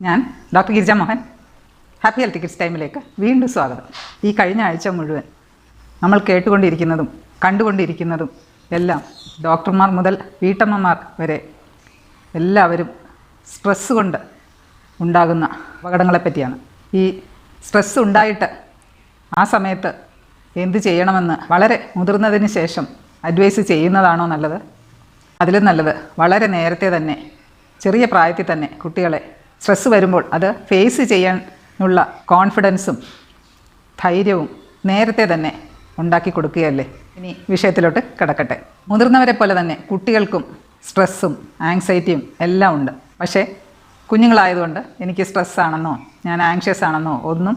ഞാൻ doctor Girija Mohan happy health kids ടൈമിലേക്ക് വീണ്ടും സ്വാഗതം. ഈ കഴിഞ്ഞ ആഴ്ച മുഴുവൻ നമ്മൾ കേട്ടുകൊണ്ടിരിക്കുന്നതും കണ്ടുകൊണ്ടിരിക്കുന്നതും എല്ലാം ഡോക്ടർമാർ മുതൽ വീട്ടമ്മമാർ വരെ എല്ലാവരും സ്ട്രെസ് കൊണ്ട് ഉണ്ടാകുന്ന അപകടങ്ങളെപ്പറ്റിയാണ് ഈ സ്ട്രെസ് ഉണ്ടായിട്ട് ആ സമയത്ത് എന്ത് ചെയ്യണമെന്ന് വളരെ മുതിർന്നതിന് ശേഷം അഡ്വൈസ് ചെയ്യുന്നതാണോ നല്ലത്? അതിലും നല്ലത് വളരെ നേരത്തെ തന്നെ ചെറിയ പ്രായത്തിൽ തന്നെ കുട്ടികളെ സ്ട്രെസ്സ് വരുമ്പോൾ അത് ഫേസ് ചെയ്യാനുള്ള കോൺഫിഡൻസും ധൈര്യവും നേരത്തെ തന്നെ ഉണ്ടാക്കി കൊടുക്കുകയല്ലേ? ഇനി വിഷയത്തിലോട്ട് കിടക്കട്ടെ. മുതിർന്നവരെ പോലെ തന്നെ കുട്ടികൾക്കും സ്ട്രെസ്സും ആങ്സൈറ്റിയും എല്ലാം ഉണ്ട്. പക്ഷേ കുഞ്ഞുങ്ങളായതുകൊണ്ട് എനിക്ക് സ്ട്രെസ്സാണെന്നോ ഞാൻ ആങ്ഷ്യസ് ആണെന്നോ ഒന്നും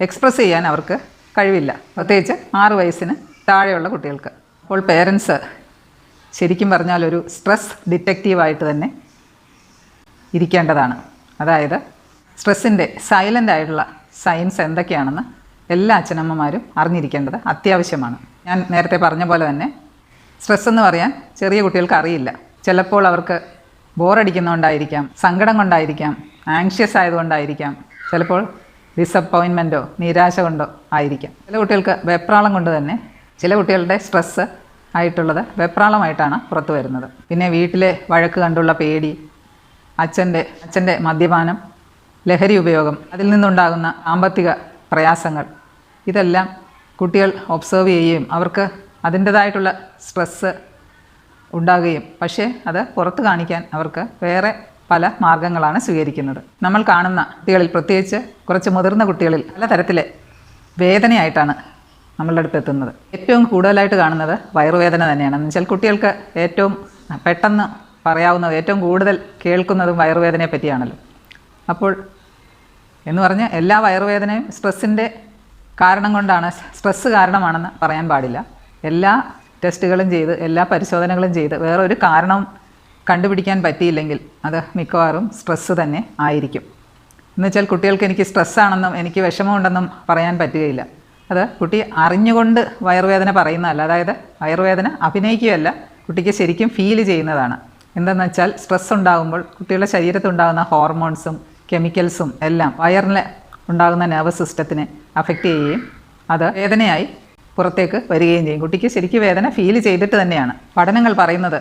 എക്സ്പ്രസ് ചെയ്യാൻ അവർക്ക് കഴിവില്ല. പ്രത്യേകിച്ച് ആറ് വയസ്സിന് താഴെയുള്ള കുട്ടികൾക്ക്. അപ്പോൾ പേരൻസ് ശരിക്കും പറഞ്ഞാൽ ഒരു സ്ട്രെസ് ഡിറ്റക്റ്റീവായിട്ട് തന്നെ ഇരിക്കേണ്ടതാണ്. അതായത് സ്ട്രെസ്സിന്റെ സൈലന്റ് ആയിട്ടുള്ള സയൻസ് എന്തൊക്കെയാണെന്ന് എല്ലാ അച്ഛനമ്മമാരും അറിഞ്ഞിരിക്കേണ്ടത് അത്യാവശ്യമാണ്. ഞാൻ നേരത്തെ പറഞ്ഞ പോലെ തന്നെ സ്ട്രെസ് എന്ന് പറയാൻ ചെറിയ കുട്ടികൾക്ക് അറിയില്ല. ചിലപ്പോൾ അവർക്ക് ബോറടിക്കുന്നതുകൊണ്ടായിരിക്കാം സങ്കടം കൊണ്ടായിരിക്കാം ആങ്ഷ്യസ് ആയതുകൊണ്ടായിരിക്കാം ചിലപ്പോൾ ഡിസപ്പോയിൻമെന്റോ നിരാശ കൊണ്ടോ ആയിരിക്കാം. ചില കുട്ടികൾക്ക് വെപ്രാളം കൊണ്ട് തന്നെ ചില കുട്ടികളുടെ സ്ട്രെസ്സ് ആയിട്ടുള്ളത് വെപ്രാളമായിട്ടാണ് പുറത്തു വരുന്നത്. പിന്നെ വീട്ടിലെ വഴക്ക് കണ്ടുള്ള പേടി അച്ഛന്റെ അച്ഛന്റെ മദ്യപാനം ലഹരി ഉപയോഗം അതിൽ നിന്നുണ്ടാകുന്ന സാമ്പത്തിക പ്രയാസങ്ങൾ. ഇതെല്ലാം കുട്ടികൾ ഒബ്സർവ് ചെയ്യുകയും അവർക്ക് അതിന്റേതായിട്ടുള്ള സ്ട്രെസ്സ് ഉണ്ടാകുകയും പക്ഷേ അത് പുറത്ത് കാണിക്കാൻ അവർക്ക് വേറെ പല മാർഗങ്ങളാണ് സ്വീകരിക്കുന്നത്. നമ്മൾ കാണുന്ന കുട്ടികളിൽ പ്രത്യേകിച്ച് കുറച്ച് മുതിർന്ന കുട്ടികളിൽ പലതരത്തിലെ വേദനയായിട്ടാണ് നമ്മളുടെ അടുത്ത് എത്തുന്നത്. ഏറ്റവും കൂടുതലായിട്ട് കാണുന്നത് വയറുവേദന തന്നെയാണ്. എന്ന് വെച്ചാൽ കുട്ടികൾക്ക് ഏറ്റവും പെട്ടെന്ന് പറയാവുന്നത് ഏറ്റവും കൂടുതൽ കേൾക്കുന്നതും വയറുവേദനയെ പറ്റിയാണല്ലോ. അപ്പോൾ എന്ന് പറഞ്ഞ് എല്ലാ വയറുവേദനയും സ്ട്രെസ്സിന്റെ കാരണം കൊണ്ടാണ് സ്ട്രെസ്സ് കാരണമാണെന്ന് പറയാൻ പാടില്ല. എല്ലാ ടെസ്റ്റുകളും ചെയ്ത് എല്ലാ പരിശോധനകളും ചെയ്ത് വേറെ ഒരു കാരണം കണ്ടുപിടിക്കാൻ പറ്റിയില്ലെങ്കിൽ അത് മിക്കവാറും സ്ട്രെസ്സ് തന്നെ ആയിരിക്കും. എന്നുവെച്ചാൽ കുട്ടികൾക്ക് എനിക്ക് സ്ട്രെസ്സാണെന്നും എനിക്ക് വിഷമമുണ്ടെന്നും പറയാൻ പറ്റുകയില്ല. അത് കുട്ടി അറിഞ്ഞുകൊണ്ട് വയറുവേദന പറയുന്നതല്ല. അതായത് വയറുവേദന അഭിനയിക്കുകയല്ല കുട്ടിക്ക് ശരിക്കും ഫീൽ ചെയ്യുന്നതാണ്. എന്തെന്ന് വെച്ചാൽ സ്ട്രെസ് ഉണ്ടാകുമ്പോൾ കുട്ടികളുടെ ശരീരത്തുണ്ടാകുന്ന ഹോർമോൺസും കെമിക്കൽസും എല്ലാം വയറിന് ഉണ്ടാകുന്ന നെർവസ് സിസ്റ്റത്തിനെ അഫക്റ്റ് ചെയ്യുകയും അത് വേദനയായി പുറത്തേക്ക് വരികയും ചെയ്യും. കുട്ടിക്ക് ശരിക്കും വേദന ഫീൽ ചെയ്തിട്ട് തന്നെയാണ്. പഠനങ്ങൾ പറയുന്നത്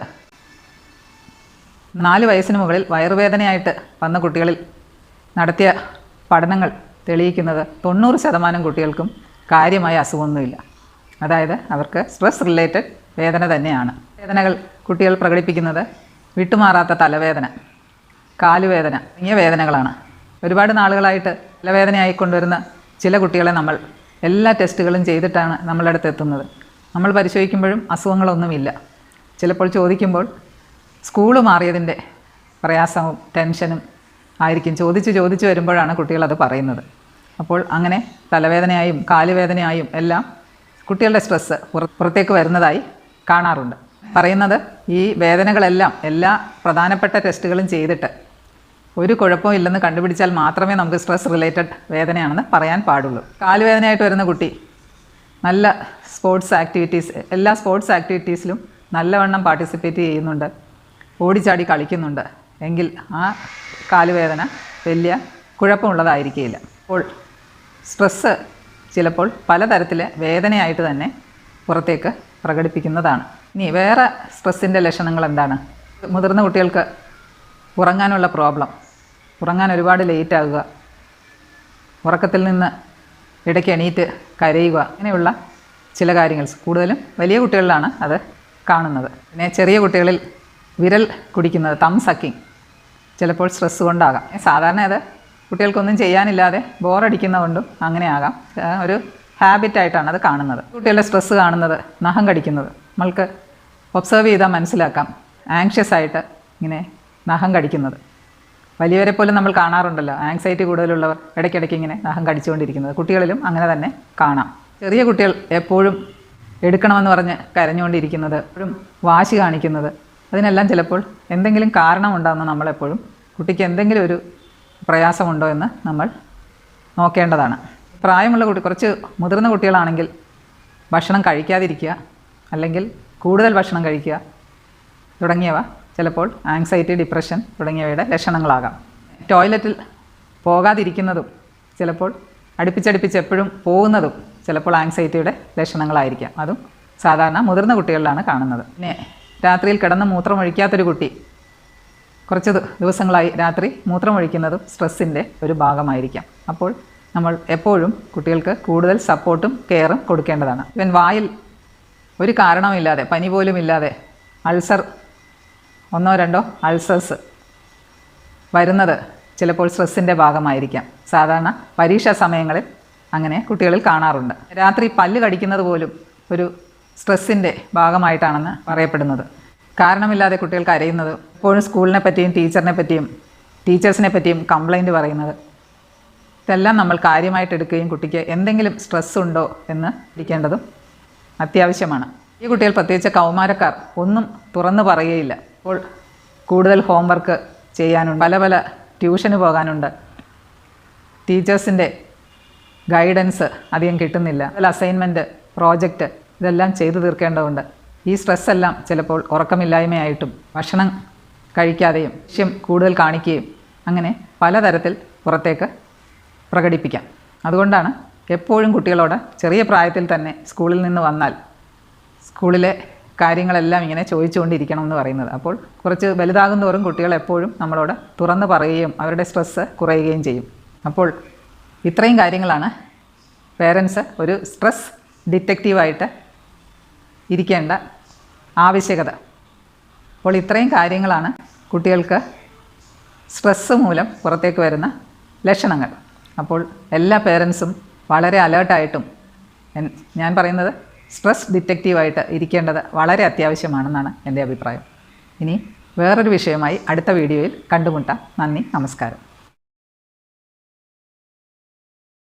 നാല് വയസ്സിന് മുകളിൽ വയറുവേദനയായിട്ട് വന്ന കുട്ടികളിൽ നടത്തിയ പഠനങ്ങൾ തെളിയിക്കുന്നത് തൊണ്ണൂറ് ശതമാനം കുട്ടികൾക്കും കാര്യമായ അസുഖമൊന്നുമില്ല. അതായത് അവർക്ക് സ്ട്രെസ് റിലേറ്റഡ് വേദന തന്നെയാണ്. വേദനകൾ കുട്ടികൾ പ്രകടിപ്പിക്കുന്നത് വിട്ടുമാറാത്ത തലവേദന കാലുവേദന തുടങ്ങിയ വേദനകളാണ്. ഒരുപാട് നാളുകളായിട്ട് തലവേദനയായി കൊണ്ടുവരുന്ന ചില കുട്ടികളെ നമ്മൾ എല്ലാ ടെസ്റ്റുകളും ചെയ്തിട്ടാണ് നമ്മളുടെ അടുത്ത് എത്തുന്നത്. നമ്മൾ പരിശോധിക്കുമ്പോഴും അസുഖങ്ങളൊന്നുമില്ല. ചിലപ്പോൾ ചോദിക്കുമ്പോൾ സ്കൂൾ മാറിയതിന്റെ പ്രയാസവും ടെൻഷനും ആയിരിക്കും. ചോദിച്ച് ചോദിച്ച് വരുമ്പോഴാണ് കുട്ടികളത് പറയുന്നത്. അപ്പോൾ അങ്ങനെ തലവേദനയായും കാലുവേദനയായും എല്ലാം കുട്ടികളുടെ സ്ട്രെസ്സ് പുറത്തേക്ക് വരുന്നതായി കാണാറുണ്ട്. പറയുന്നത് ഈ വേദനകളെല്ലാം എല്ലാ പ്രധാനപ്പെട്ട ടെസ്റ്റുകളും ചെയ്തിട്ട് ഒരു കുഴപ്പവും ഇല്ലെന്ന് കണ്ടുപിടിച്ചാൽ മാത്രമേ നമുക്ക് സ്ട്രെസ് റിലേറ്റഡ് വേദനയാണെന്ന് പറയാൻ പാടുള്ളൂ. കാലുവേദനയായിട്ട് വരുന്ന കുട്ടി നല്ല സ്പോർട്സ് ആക്ടിവിറ്റീസ് എല്ലാ സ്പോർട്സ് ആക്ടിവിറ്റീസിലും നല്ലവണ്ണം പാർട്ടിസിപ്പേറ്റ് ചെയ്യുന്നുണ്ട്. ഓടിച്ചാടി കളിക്കുന്നുണ്ട്. എങ്കിൽ ആ കാലുവേദന വലിയ കുഴപ്പമുള്ളതായിരിക്കില്ല അപ്പോൾ സ്ട്രെസ്സ് ചിലപ്പോൾ പലതരത്തിലെ വേദനയായിട്ട് തന്നെ പുറത്തേക്ക് പ്രകടിപ്പിക്കുന്നതാണ്. ഇനി വേറെ സ്ട്രെസ്സിന്റെ ലക്ഷണങ്ങൾ എന്താണ്? മുതിർന്ന കുട്ടികൾക്ക് ഉറങ്ങാനുള്ള പ്രോബ്ലം. ഉറങ്ങാൻ ഒരുപാട് ലേറ്റ് ആകുക. ഉറക്കത്തിൽ നിന്ന് ഇടയ്ക്ക് എണീറ്റ് കരയുക. അങ്ങനെയുള്ള ചില കാര്യങ്ങൾ. കൂടുതലും വലിയ കുട്ടികളിലാണ് അത് കാണുന്നത്. പിന്നെ ചെറിയ കുട്ടികളിൽ വിരൽ കുടിക്കുന്നത് തം സക്കിങ് ചിലപ്പോൾ സ്ട്രെസ്സ് കൊണ്ടാകാം. സാധാരണ അത് കുട്ടികൾക്കൊന്നും ചെയ്യാനില്ലാതെ ബോറടിക്കുന്നതുകൊണ്ടും അങ്ങനെ ആകാം ആ, ഒരു ഹാബിറ്റായിട്ടാണ് അത് കാണുന്നത്. കുട്ടികളുടെ സ്ട്രെസ്സ് കാണുന്നത് നഖം കടിക്കുന്നത്. നമ്മൾക്ക് ഒബ്സർവ് ചെയ്താൽ മനസ്സിലാക്കാം. ആങ്ഷ്യസ് ആയിട്ട് ഇങ്ങനെ നഖം കടിക്കുന്നത്. വലിയവരെ പോലും നമ്മൾ കാണാറുണ്ടല്ലോ. ആങ്സൈറ്റി കൂടുതലുള്ളവർ ഇടയ്ക്കിടയ്ക്ക് ഇങ്ങനെ നഖം കടിച്ചുകൊണ്ടിരിക്കുന്നത്. കുട്ടികളിലും അങ്ങനെ തന്നെ കാണാം. ചെറിയ കുട്ടികൾ എപ്പോഴും എടുക്കണമെന്ന് പറഞ്ഞ് കരഞ്ഞുകൊണ്ടിരിക്കുന്നത് എപ്പോഴും വാശി കാണിക്കുന്നത് അതിനെല്ലാം ചിലപ്പോൾ എന്തെങ്കിലും കാരണമുണ്ടാകുന്ന നമ്മളെപ്പോഴും കുട്ടിക്ക് എന്തെങ്കിലും ഒരു പ്രയാസമുണ്ടോ എന്ന് നമ്മൾ നോക്കേണ്ടതാണ്. പ്രായമുള്ള കുട്ടി കുറച്ച് മുതിർന്ന കുട്ടികളാണെങ്കിൽ ഭക്ഷണം കഴിക്കാതിരിക്കുക അല്ലെങ്കിൽ കൂടുതൽ ഭക്ഷണം കഴിക്കുക തുടങ്ങിയവ ചിലപ്പോൾ ആങ്സൈറ്റി ഡിപ്രഷൻ തുടങ്ങിയവയുടെ ലക്ഷണങ്ങളാകാം. ടോയ്ലറ്റിൽ പോകാതിരിക്കുന്നതും ചിലപ്പോൾ അടുപ്പിച്ചടുപ്പിച്ച് എപ്പോഴും പോകുന്നതും ചിലപ്പോൾ ആങ്സൈറ്റിയുടെ ലക്ഷണങ്ങളായിരിക്കാം. അതും സാധാരണ മുതിർന്ന കുട്ടികളിലാണ് കാണുന്നത്. പിന്നെ രാത്രിയിൽ കിടന്ന് മൂത്രമൊഴിക്കാത്തൊരു കുട്ടി കുറച്ച് ദിവസങ്ങളായി രാത്രി മൂത്രമൊഴിക്കുന്നതും സ്ട്രെസ്സിന്റെ ഒരു ഭാഗമായിരിക്കാം. അപ്പോൾ നമ്മൾ എപ്പോഴും കുട്ടികൾക്ക് കൂടുതൽ സപ്പോർട്ടും കെയറും കൊടുക്കേണ്ടതാണ്. ഇവൻ വായിൽ ഒരു കാരണമില്ലാതെ പനി പോലും ഇല്ലാതെ അൾസർ ഒന്നോ രണ്ടോ അൾസേഴ്സ് വരുന്നത് ചിലപ്പോൾ സ്ട്രെസ്സിന്റെ ഭാഗമായിരിക്കാം. സാധാരണ പരീക്ഷാ സമയങ്ങളിൽ അങ്ങനെ കുട്ടികളിൽ കാണാറുണ്ട്. രാത്രി പല്ല് കടിക്കുന്നത് പോലും ഒരു സ്ട്രെസ്സിന്റെ ഭാഗമായിട്ടാണെന്ന് പറയപ്പെടുന്നത്. കാരണമില്ലാതെ കുട്ടികൾ കരയുന്നത് എപ്പോഴും സ്കൂളിനെ പറ്റിയും ടീച്ചറിനെ പറ്റിയും ടീച്ചേഴ്സിനെ പറ്റിയും കംപ്ലൈന്റ് പറയുന്നത് ഇതെല്ലാം നമ്മൾ കാര്യമായിട്ട് എടുക്കുകയും കുട്ടിക്ക് എന്തെങ്കിലും സ്ട്രെസ് ഉണ്ടോ എന്ന് ഇരിക്കേണ്ടതും അത്യാവശ്യമാണ്. ഈ കുട്ടികൾ പ്രത്യേകിച്ച് കൗമാരക്കാർ ഒന്നും തുറന്നു പറയുകയില്ല. അപ്പോൾ കൂടുതൽ ഹോംവർക്ക് ചെയ്യാനുണ്ട്. പല പല ട്യൂഷന് പോകാനുണ്ട്. ടീച്ചേഴ്സിന്റെ ഗൈഡൻസ് അധികം കിട്ടുന്നില്ല. അതിൽ അസൈൻമെന്റ് പ്രോജക്റ്റ് ഇതെല്ലാം ചെയ്തു തീർക്കേണ്ടതുണ്ട്. ഈ സ്ട്രെസ്സെല്ലാം ചിലപ്പോൾ ഉറക്കമില്ലായ്മയായിട്ടും ഭക്ഷണം കഴിക്കാതെയും ലക്ഷ്യം കൂടുതൽ കാണിക്കുകയും അങ്ങനെ പലതരത്തിൽ പുറത്തേക്ക് പ്രകടിപ്പിക്കാം. അതുകൊണ്ടാണ് എപ്പോഴും കുട്ടികളോട് ചെറിയ പ്രായത്തിൽ തന്നെ സ്കൂളിൽ നിന്ന് വന്നാൽ സ്കൂളിലെ കാര്യങ്ങളെല്ലാം ഇങ്ങനെ ചോദിച്ചുകൊണ്ടിരിക്കണം എന്ന് പറയുന്നത്. അപ്പോൾ കുറച്ച് വലുതാകും തോറും കുട്ടികൾ എപ്പോഴും നമ്മളോട് തുറന്ന് പറയുകയും അവരുടെ സ്ട്രെസ്സ് കുറയുകയും ചെയ്യും. അപ്പോൾ ഇത്രയും കാര്യങ്ങളാണ് പേരൻസ് ഒരു സ്ട്രെസ് ഡിറ്റക്റ്റീവായിട്ട് ഇരിക്കേണ്ട ആവശ്യകത. അപ്പോൾ ഇത്രയും കാര്യങ്ങളാണ് കുട്ടികൾക്ക് സ്ട്രെസ്സ് മൂലം പുറത്തേക്ക് വരുന്ന ലക്ഷണങ്ങൾ. അപ്പോൾ എല്ലാ പേരൻസും വളരെ അലേർട്ടായിട്ടും ഞാൻ പറയുന്നത് സ്ട്രെസ് ഡിറ്റക്റ്റീവായിട്ട് ഇരിക്കേണ്ടത് വളരെ അത്യാവശ്യമാണെന്നാണ് എന്റെ അഭിപ്രായം. ഇനി വേറൊരു വിഷയമായി അടുത്ത വീഡിയോയിൽ കണ്ടുമുട്ടാം. നന്ദി നമസ്കാരം.